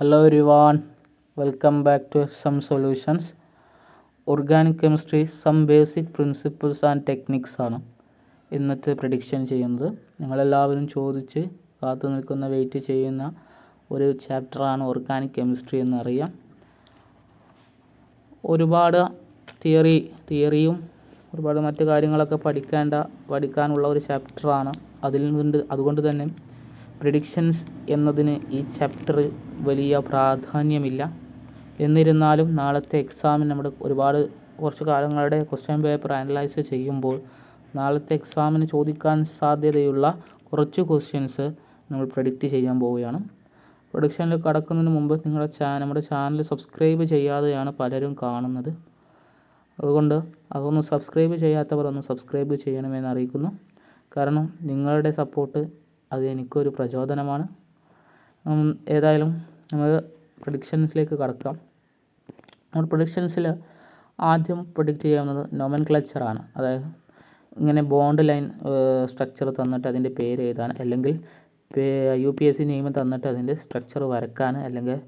Hello everyone, welcome back to some solutions organic chemistry some basic principles and techniques ആണ് ഇന്നത്തെ prediction ചെയ്യുന്നത്. നിങ്ങളെല്ലാവരും ചോദിച്ച് കാത്തു നിൽക്കുന്ന വെയിറ്റ് ചെയ്യുന്ന ഒരു ചാപ്റ്ററാണ് ഓർഗാനിക് കെമിസ്ട്രി എന്നറിയാം. ഒരുപാട് തിയറി തിയറിയും ഒരുപാട് മറ്റു കാര്യങ്ങളൊക്കെ പഠിക്കേണ്ട പഠിക്കാനുള്ള ഒരു ചാപ്റ്ററാണ് അതിൽ നിന്ന് അതുകൊണ്ട് തന്നെ പ്രിഡിക്ഷൻസ് എന്നതിന് ഈ ചാപ്റ്ററിൽ വലിയ പ്രാധാന്യമില്ല. എന്നിരുന്നാലും നാളത്തെ എക്സാമിന് നമ്മുടെ ഒരുപാട് കുറച്ച് കാലങ്ങളുടെ ക്വസ്റ്റ്യൻ പേപ്പർ അനലൈസ് ചെയ്യുമ്പോൾ നാളത്തെ എക്സാമിന് ചോദിക്കാൻ സാധ്യതയുള്ള കുറച്ച് ക്വസ്റ്റ്യൻസ് നമ്മൾ പ്രഡിക്റ്റ് ചെയ്യാൻ പോവുകയാണ്. പ്രൊഡിക്ഷനിൽ കടക്കുന്നതിന് മുമ്പ് നിങ്ങളുടെ ചാ നമ്മുടെ ചാനൽ സബ്സ്ക്രൈബ് ചെയ്യാതെയാണ് പലരും കാണുന്നത്. അതുകൊണ്ട് അതൊന്ന് സബ്സ്ക്രൈബ് ചെയ്യാത്തവർ ഒന്ന് സബ്സ്ക്രൈബ് ചെയ്യണമെന്ന് അറിയിക്കുന്നു. കാരണം നിങ്ങളുടെ സപ്പോർട്ട് അത് എനിക്കൊരു പ്രചോദനമാണ്. ഏതായാലും നമ്മൾ പ്രഡിക്ഷൻസിലേക്ക് കടക്കാം. നമ്മൾ പ്രൊഡിക്ഷൻസിൽ ആദ്യം പ്രൊഡിക്റ്റ് ചെയ്യാവുന്നത് നോമൻ ക്ലച്ചറാണ് അതായത് ഇങ്ങനെ ബോണ്ട് ലൈൻ സ്ട്രക്ചർ തന്നിട്ട് അതിന്റെ പേര് എഴുതാൻ അല്ലെങ്കിൽ യു പി എസ് സി നിയമം തന്നിട്ട് അതിന്റെ സ്ട്രക്ചർ വരക്കാൻ അല്ലെങ്കിൽ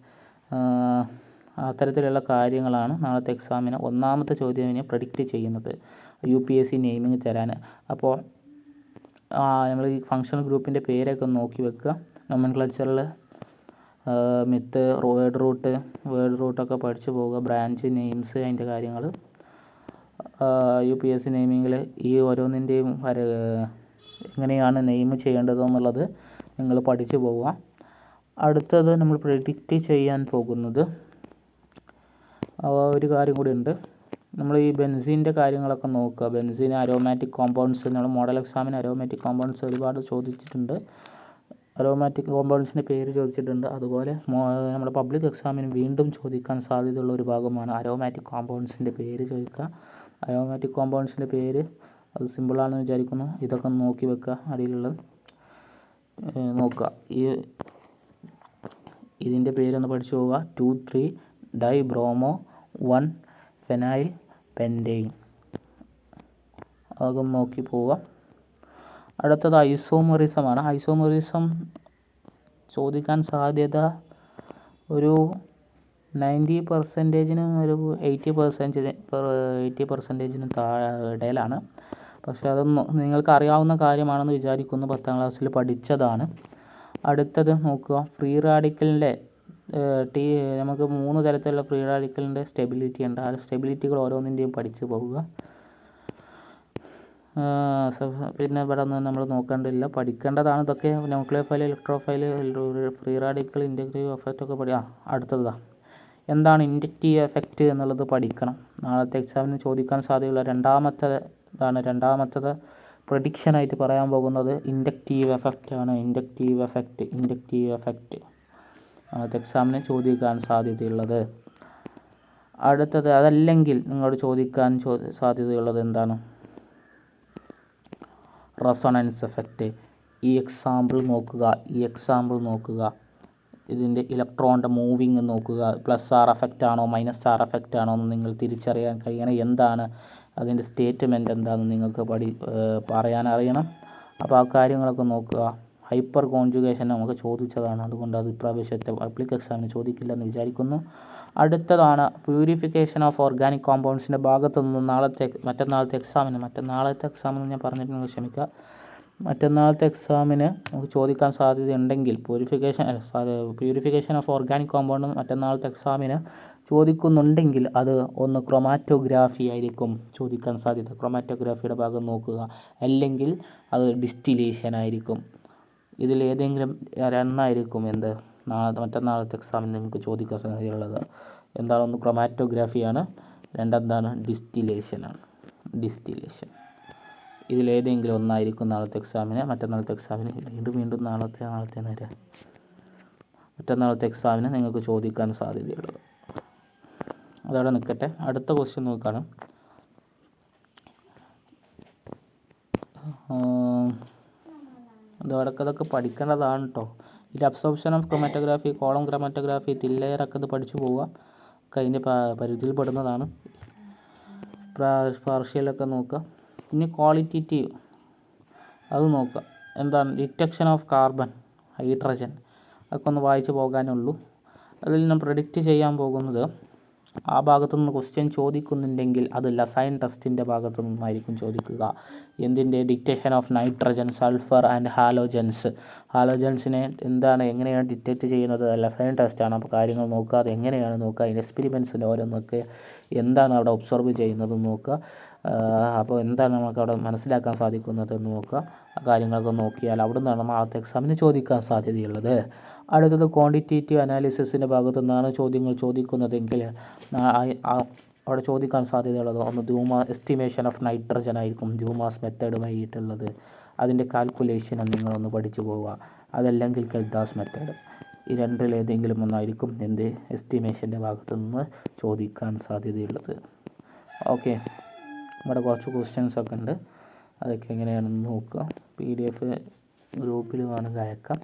അത്തരത്തിലുള്ള കാര്യങ്ങളാണ് നാളത്തെ എക്സാമിന് ഒന്നാമത്തെ ചോദ്യത്തിന് പ്രഡിക്റ്റ് ചെയ്യുന്നത്. U P S C naming തരാൻ. അപ്പോൾ നമ്മൾ ഈ ഫങ്ഷണൽ ഗ്രൂപ്പിന്റെ പേരൊക്കെ നോക്കി വെക്കുക. നോമൻ ക്ലച്ചറിൽ മിത്ത് വേർഡ് റൂട്ട് വേർഡ് റൂട്ടൊക്കെ പഠിച്ചു പോവുക. ബ്രാഞ്ച് നെയിംസ് അതിന്റെ കാര്യങ്ങൾ യു പി എസ് സി നെയിമിങ്ങിൽ ഈ ഓരോന്നിന്റെയും എങ്ങനെയാണ് നെയിം ചെയ്യേണ്ടതെന്നുള്ളത് നിങ്ങൾ പഠിച്ചു പോവുക. അടുത്തത് നമ്മൾ പ്രിഡിക്റ്റ് ചെയ്യാൻ പോകുന്നത്. ഒരു കാര്യം കൂടി ഉണ്ട്. നമ്മൾ ഈ ബെൻസീന്റെ കാര്യങ്ങളൊക്കെ നോക്കുക. ബെൻസീൻ അരോമാറ്റിക് കോമ്പൗണ്ട്സ് നമ്മൾ മോഡൽ എക്സാമിന് അരോമാറ്റിക് കോമ്പൗണ്ട്സ് ഒരുപാട് ചോദിച്ചിട്ടുണ്ട്. അരോമാറ്റിക് കോമ്പൗണ്ട്സിന്റെ പേര് ചോദിച്ചിട്ടുണ്ട്. അതുപോലെ നമ്മുടെ പബ്ലിക് എക്സാമിന് വീണ്ടും ചോദിക്കാൻ സാധ്യതയുള്ള ഒരു ഭാഗമാണ് അരോമാറ്റിക് കോമ്പൗണ്ട്സിന്റെ പേര് ചോദിക്കുക. അരോമാറ്റിക് കോമ്പൗണ്ട്സിന്റെ പേര് അത് സിമ്പിളാണെന്ന് വിചാരിക്കുന്നു. ഇതൊക്കെ നോക്കി വെക്കുക അടിയിലുള്ളത് നോക്കുക. ഈ ഇതിന്റെ പേരൊന്ന് പഠിച്ചു പോവുക. Two three di bromo one phenyl pentane അതൊക്കെ നോക്കി പോവാം അടുത്തത് ഐസോമറിസമാണ്. ഐസോമറിസം ചോദിക്കാൻ സാധ്യത ഒരു നയന്റി പെർസെന്റേജിന് ഒരു എയ്റ്റി പെർസെന്റേജ് എയ്റ്റി പെർസെന്റേജിന് ഇടയിലാണ്. പക്ഷേ അതൊന്നും നിങ്ങൾക്ക് അറിയാവുന്ന കാര്യമാണെന്ന് വിചാരിക്കുന്നു. പത്താം ക്ലാസ്സിൽ പഠിച്ചതാണ്. അടുത്തത് നോക്കുക. ഫ്രീ റാഡിക്കലിന്റെ ടീ നമുക്ക് മൂന്ന് തരത്തിലുള്ള ഫ്രീ റാഡിക്കലിന്റെ സ്റ്റെബിലിറ്റി ഉണ്ട്. ആ സ്റ്റെബിലിറ്റികൾ ഓരോന്നിന്റെയും പഠിച്ചു പോവുക. പിന്നെ ഇവിടെ നിന്ന് നമ്മൾ നോക്കേണ്ടില്ല പഠിക്കേണ്ടതാണ് ഇതൊക്കെ. Nucleophile electrophile free radical inductive effect ഒക്കെ പഠി ആ അടുത്തതാണ് എന്താണ് ഇൻഡക്റ്റീവ് എഫക്റ്റ് എന്നുള്ളത് പഠിക്കണം. നാളത്തെ എക്സാമിന് ചോദിക്കാൻ സാധ്യതയുള്ള രണ്ടാമത്തെ ഇതാണ് രണ്ടാമത്തത് പ്രഡിക്ഷനായിട്ട് പറയാൻ പോകുന്നത് ഇൻഡക്റ്റീവ് എഫക്റ്റ് ആണ് ഇൻഡക്റ്റീവ് എഫക്റ്റ് ഇൻഡക്റ്റീവ് എഫക്റ്റ്. നാളത്തെ എക്സാമിന് ചോദിക്കാൻ സാധ്യതയുള്ളത്. അടുത്തത് അതല്ലെങ്കിൽ നിങ്ങളോട് ചോദിക്കാൻ ചോ സാധ്യതയുള്ളത് എന്താണ്? റെസൊണൻസ് എഫക്റ്റ് ഈ എക്സാമ്പിൾ നോക്കുക ഈ എക്സാമ്പിൾ നോക്കുക. ഇതിന്റെ ഇലക്ട്രോണിന്റെ മൂവിങ് നോക്കുക. പ്ലസ് ആർ എഫക്റ്റ് ആണോ മൈനസ് ആർ എഫക്റ്റ് ആണോ എന്ന് നിങ്ങൾ തിരിച്ചറിയാൻ കഴിയണം. എന്താണ് അതിന്റെ സ്റ്റേറ്റ്മെന്റ് എന്താണെന്ന് നിങ്ങൾക്ക് പഠി പറയാൻ അറിയണം. അപ്പോൾ ആ കാര്യങ്ങളൊക്കെ നോക്കുക. ഹൈപ്പർ കോൺജുഗേഷൻ നമുക്ക് ചോദിച്ചതാണ്. അതുകൊണ്ട് അത് ഇപ്രാവശ്യത്തെ പബ്ലിക് എക്സാമിന് ചോദിക്കില്ലെന്ന് വിചാരിക്കുന്നു. അടുത്തതാണ് പ്യൂരിഫിക്കേഷൻ ഓഫ് ഓർഗാനിക് കോമ്പൗണ്ട്സിന്റെ ഭാഗത്തു നിന്ന് നാളത്തെ മറ്റന്നാളത്തെ എക്സാമിന്. മറ്റന്നാളത്തെ എക്സാമിന് ഞാൻ പറഞ്ഞിട്ടുണ്ടെങ്കിൽ ക്ഷമിക്കുക. മറ്റന്നാളത്തെ എക്സാമിന് നമുക്ക് ചോദിക്കാൻ സാധ്യതയുണ്ടെങ്കിൽ purification purification of organic compound മറ്റന്നാളത്തെ എക്സാമിന് ചോദിക്കുന്നുണ്ടെങ്കിൽ അത് ഒന്ന് ക്രൊമാറ്റോഗ്രാഫി ആയിരിക്കും ചോദിക്കാൻ സാധ്യത. ക്രൊമാറ്റോഗ്രാഫിയുടെ ഭാഗം നോക്കുക. അല്ലെങ്കിൽ അത് ഡിസ്റ്റിലേഷൻ ആയിരിക്കും. ഇതിൽ ഏതെങ്കിലും രണ്ടായിരിക്കും എന്ത്? നാളെ മറ്റന്നാളത്തെ എക്സാമിന് നിങ്ങൾക്ക് ചോദിക്കാൻ സാധ്യതയുള്ളത്. എന്താണ്? ഒന്ന് ക്രൊമാറ്റോഗ്രാഫിയാണ് രണ്ടെന്താണ്? ഡിസ്റ്റിലേഷനാണ് ഡിസ്റ്റിലേഷൻ ഇതിലേതെങ്കിലും ഒന്നായിരിക്കും നാളത്തെ എക്സാമിന് മറ്റന്നാളത്തെ എക്സാമിന് വീണ്ടും വീണ്ടും നാളത്തെ നാളത്തെ നേരെ. മറ്റന്നാളത്തെ എക്സാമിന് നിങ്ങൾക്ക് ചോദിക്കാൻ സാധ്യതയുള്ളത്. അതവിടെ നിൽക്കട്ടെ അടുത്ത ക്വസ്റ്റ്യൻ നോക്കുകയാണ് ഇതോടൊക്കെ ഇതൊക്കെ പഠിക്കേണ്ടതാണ് കേട്ടോ ഇതിൽ absorption of chromatography column chromatography തില്ലയറൊക്കെ ഇത് പഠിച്ചു പോവുക. ഒക്കെ അതിന്റെ പരിധിയിൽ പെടുന്നതാണ് പാർഷ്യലൊക്കെ നോക്കുക. പിന്നെ ക്വാളിറ്റേറ്റീവ് അത് നോക്കുക. എന്താണ്? ഡിറ്റക്ഷൻ ഓഫ് കാർബൺ ഹൈഡ്രജൻ അതൊക്കെ ഒന്ന് വായിച്ച് പോകാനുള്ളൂ. അതിൽ നിന്ന് പ്രഡിക്റ്റ് ചെയ്യാൻ പോകുന്നത് ആ ഭാഗത്തു നിന്ന് ക്വസ്റ്റ്യൻ ചോദിക്കുന്നുണ്ടെങ്കിൽ അത് ലസൈൻ ടെസ്റ്റിന്റെ ഭാഗത്തു നിന്നായിരിക്കും ചോദിക്കുക. എന്തിന്റെ detection of nitrogen sulphur and halogens ഹാലോജൻസിനെ എന്താണ്? എങ്ങനെയാണ് ഡിറ്റക്റ്റ് ചെയ്യുന്നത്? ലസൈൻ ടെസ്റ്റാണ് അപ്പോൾ കാര്യങ്ങൾ നോക്കുക. അത് എങ്ങനെയാണ് നോക്കുക എക്സ്പെരിമെൻസിന്റെ ഓരോന്നൊക്കെ എന്താണ് അവിടെ ഒബ്സർവ് ചെയ്യുന്നത് നോക്കുക. അപ്പോൾ എന്താണ് നമുക്ക് അവിടെ മനസ്സിലാക്കാൻ സാധിക്കുന്നത് എന്ന് നോക്കുക കാര്യങ്ങളൊക്കെ നോക്കിയാൽ അവിടെ നിന്നാണ് നാളത്തെ എക്സാമിന് ചോദിക്കാൻ സാധ്യതയുള്ളത്. അടുത്തത് ക്വാണ്ടിറ്റേറ്റീവ് അനാലിസിസിന്റെ ഭാഗത്തു നിന്നാണ് ചോദ്യങ്ങൾ ചോദിക്കുന്നതെങ്കിൽ അവിടെ ചോദിക്കാൻ സാധ്യതയുള്ളത് ഒന്ന് ധ്യൂമാ എസ്റ്റിമേഷൻ ഓഫ് നൈട്രജൻ ആയിരിക്കും. ധ്യൂമാസ് മെത്തേഡുമായിട്ടുള്ളത് അതിന്റെ കാൽക്കുലേഷനും നിങ്ങളൊന്ന് പഠിച്ചു പോവുക. അതല്ലെങ്കിൽ കെൽദാസ് മെത്തേഡ് ഈ രണ്ടിൽ ഏതെങ്കിലും ഒന്നായിരിക്കും എന്ത് എസ്റ്റിമേഷന്റെ ഭാഗത്തു നിന്ന് ചോദിക്കാൻ സാധ്യതയുള്ളത്. ഓക്കെ ഇവിടെ കുറച്ച് ക്വസ്റ്റ്യൻസ് ഒക്കെ ഉണ്ട്. അതൊക്കെ എങ്ങനെയാണെന്ന് നോക്കുക പി ഡി എഫ് ഗ്രൂപ്പിൽ വേണമെങ്കിൽ അയക്കാം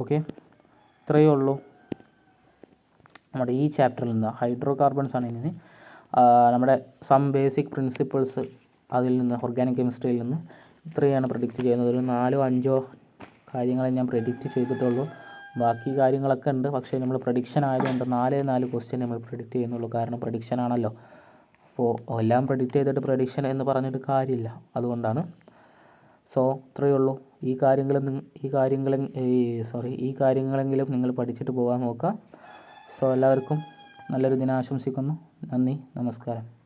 ഓക്കെ ഇത്രയേ ഉള്ളൂ. നമ്മുടെ ഈ ചാപ്റ്ററിൽ നിന്ന് ഹൈഡ്രോ കാർബൺസ് ആണ് ഇനി. നമ്മുടെ സം ബേസിക് പ്രിൻസിപ്പിൾസ് അതിൽ നിന്ന് ഓർഗാനിക് കെമിസ്ട്രിയിൽ നിന്ന് ഇത്രയാണ് പ്രഡിക്റ്റ് ചെയ്യുന്നത്. ഒരു നാലോ അഞ്ചോ കാര്യങ്ങളെ ഞാൻ പ്രഡിക്റ്റ് ചെയ്തിട്ടുള്ളൂ. ബാക്കി കാര്യങ്ങളൊക്കെ ഉണ്ട്. പക്ഷേ നമ്മൾ പ്രഡിക്ഷൻ ആയതുകൊണ്ട് നാലേ നാല് ക്വസ്റ്റ്യൻ നമ്മൾ പ്രഡിക്റ്റ് ചെയ്യുന്നുള്ളൂ. കാരണം പ്രഡിക്ഷൻ ആണല്ലോ. അപ്പോൾ എല്ലാം പ്രഡിക്റ്റ് ചെയ്തിട്ട് പ്രഡിക്ഷൻ എന്ന് പറഞ്ഞിട്ട് കാര്യമില്ല. അതുകൊണ്ടാണ്. സോ ഇത്രയേ ഉള്ളൂ. ഈ കാര്യങ്ങൾ ഈ കാര്യങ്ങൾ ഈ സോറി ഈ കാര്യങ്ങളെങ്കിലും നിങ്ങൾ പഠിച്ചിട്ട് പോകാൻ നോക്കുക. സോ എല്ലാവർക്കും നല്ലൊരു ദിനം ആശംസിക്കുന്നു നന്ദി. നമസ്കാരം.